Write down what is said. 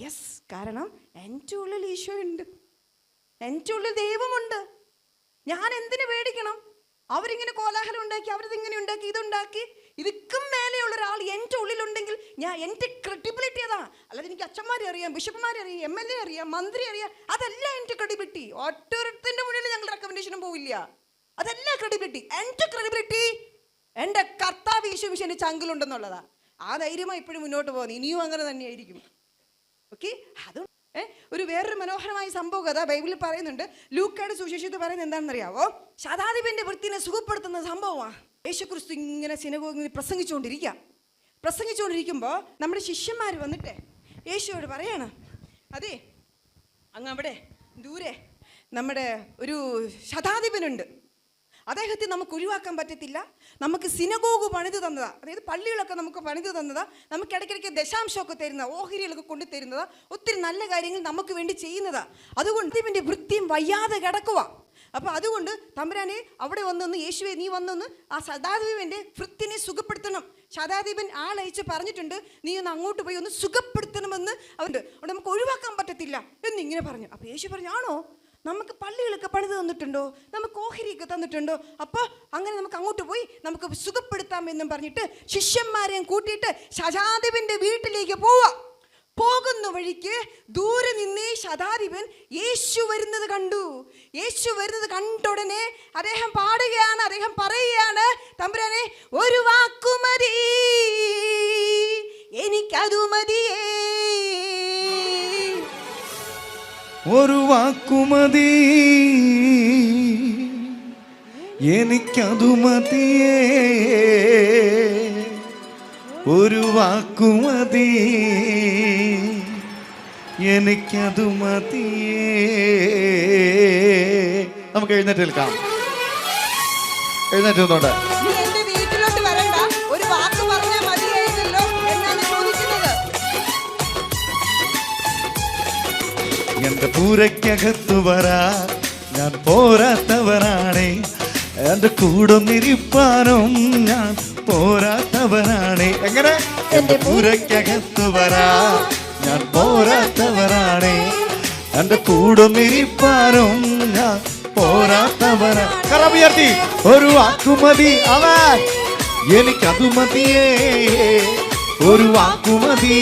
Yes കാരണം എന്റെ ഉള്ളിൽ ഈശോ ഉണ്ട് എന്റെ ഉള്ളിൽ ദൈവമുണ്ട്. ഞാൻ എന്തിനു പേടിക്കണം? അവരിങ്ങനെ കോലാഹലം ഉണ്ടാക്കി അവരിതിങ്ങനെ ഉണ്ടാക്കി ഇതുണ്ടാക്കി. ഇതിക്കും മേലെയുള്ള ഒരാൾ എന്റെ ഉള്ളിലുണ്ടെങ്കിൽ ഞാൻ എന്റെ ക്രെഡിബിലിറ്റി അതാ. അല്ലാതെ എനിക്ക് അച്ഛന്മാരെ അറിയാം ബിഷപ്പുമാരെ അറിയാം എം എൽ എ അറിയാം മന്ത്രി അറിയാം. അതല്ല എന്റെ ക്രെഡിബിലിറ്റി ഒറ്റൊരുത്തിന്റെ മുന്നിൽ ഞങ്ങൾ റെക്കമെൻഡേഷനും പോവില്ല. അതല്ല ക്രെഡിബിലിറ്റി എന്റെ ക്രെഡിബിലിറ്റി എന്റെ കർത്താവ് ഈശോ മിഷന്റെ ചങ്കിലുണ്ടെന്നുള്ളതാ. ആ ധൈര്യമായി ഇപ്പോഴും മുന്നോട്ട് പോകുന്നത് ഇനിയും അങ്ങനെ തന്നെയായിരിക്കും. ഓക്കെ അതുകൊണ്ട് ഒരു വേറൊരു മനോഹരമായ സംഭവം കഥ ബൈബിളിൽ പറയുന്നുണ്ട്. ലൂക്കയുടെ സുശേഷത്തിൽ പറയുന്നത് എന്താണെന്നറിയാവോ? ശതാധിപന്റെ വൃത്തിനെ സുഖപ്പെടുത്തുന്ന സംഭവമാണ് യേശുക്രിസ്തു ഇങ്ങനെ സിനഗോഗിൽ പ്രസംഗിച്ചുകൊണ്ടിരിക്കുക പ്രസംഗിച്ചുകൊണ്ടിരിക്കുമ്പോൾ നമ്മുടെ ശിഷ്യന്മാർ വന്നിട്ട് യേശുവോട് പറയണം അതെ അങ്ങ് അവിടെ ദൂരെ നമ്മുടെ ഒരു ശതാധിപനുണ്ട്. അദ്ദേഹത്തെ നമുക്ക് ഒഴിവാക്കാൻ പറ്റത്തില്ല. നമുക്ക് സിനഗോഗ് പണിത് തന്നതാ. അതായത് പള്ളികളൊക്കെ നമുക്ക് പണിത് തന്നതാ. നമുക്ക് ഇടയ്ക്കിടയ്ക്ക് ദശാംശമൊക്കെ തരുന്ന ഓഹരികളൊക്കെ കൊണ്ടു തരുന്നതാ. ഒത്തിരി നല്ല കാര്യങ്ങൾ നമുക്ക് വേണ്ടി ചെയ്യുന്നതാ. അതുകൊണ്ട് ഇതിന്റെ വൃത്തിയും വയ്യാതെ കിടക്കുക അപ്പോൾ അതുകൊണ്ട് തമ്പുരാനെ അവിടെ വന്നൊന്ന് യേശുവെ നീ വന്നൊന്ന് ആ സദാദീപന്റെ വൃത്തിനെ സുഖപ്പെടുത്തണം. ശതാദീപൻ ആളയച്ച് പറഞ്ഞിട്ടുണ്ട് നീ ഒന്ന് അങ്ങോട്ട് പോയി ഒന്ന് സുഖപ്പെടുത്തണമെന്ന് അവന്റെ അവിടെ നമുക്ക് ഒഴിവാക്കാൻ പറ്റത്തില്ല എന്നിങ്ങനെ പറഞ്ഞു. അപ്പോൾ യേശു പറഞ്ഞു ആണോ? നമുക്ക് പള്ളികളൊക്കെ പണിത് തന്നിട്ടുണ്ടോ? നമുക്ക് ഓഹരിയൊക്കെ തന്നിട്ടുണ്ടോ? അപ്പോൾ അങ്ങനെ നമുക്ക് അങ്ങോട്ട് പോയി നമുക്ക് സുഖപ്പെടുത്താം എന്നും പറഞ്ഞിട്ട് ശിഷ്യന്മാരെയും കൂട്ടിയിട്ട് ശതാധിപന്റെ വീട്ടിലേക്ക് പോവാം പോകുന്ന വഴിക്ക് ദൂരെ നിന്നേ ശതാധിപൻ യേശു വരുന്നത് കണ്ടു. യേശു വരുന്നത് കണ്ട ഉടനെ അദ്ദേഹം പാടുകയാണ് അദ്ദേഹം പറയുകയാണ് തമ്പുരാനെ ഒരു വാക്കുമതി. എനിക്കതു മതിയേ ഒരു വാക്കുമതി. എനിക്കതു മതിയേ ഒരു വാക്കുമതി. എനിക്കതു മതിയേ നമുക്ക് എഴുന്നേറ്റ് നിൽക്കാം. എഴുന്നേറ്റ് നിന്നോണ്ട്. എന്റെ പൂരയ്ക്കകത്തു വരാ. ഞാൻ പോരാത്തവരാണേ എന്റെ കൂടൊന്നിരിപ്പാനും ഞാൻ പോരാത്തവരാണേ എങ്ങനെ? എന്റെ പൂരയ്ക്കകത്തു വരാ. ഞാൻ പോരാത്തവരാണേ എന്റെ കൂടൊന്നിരിപ്പാനും ഞാൻ പോരാത്തവരാ കറമുയർത്തി ഒരു വാക്കുമതി അവൻ. എനിക്കതു മതിയേ. ഒരു വാക്കുമതി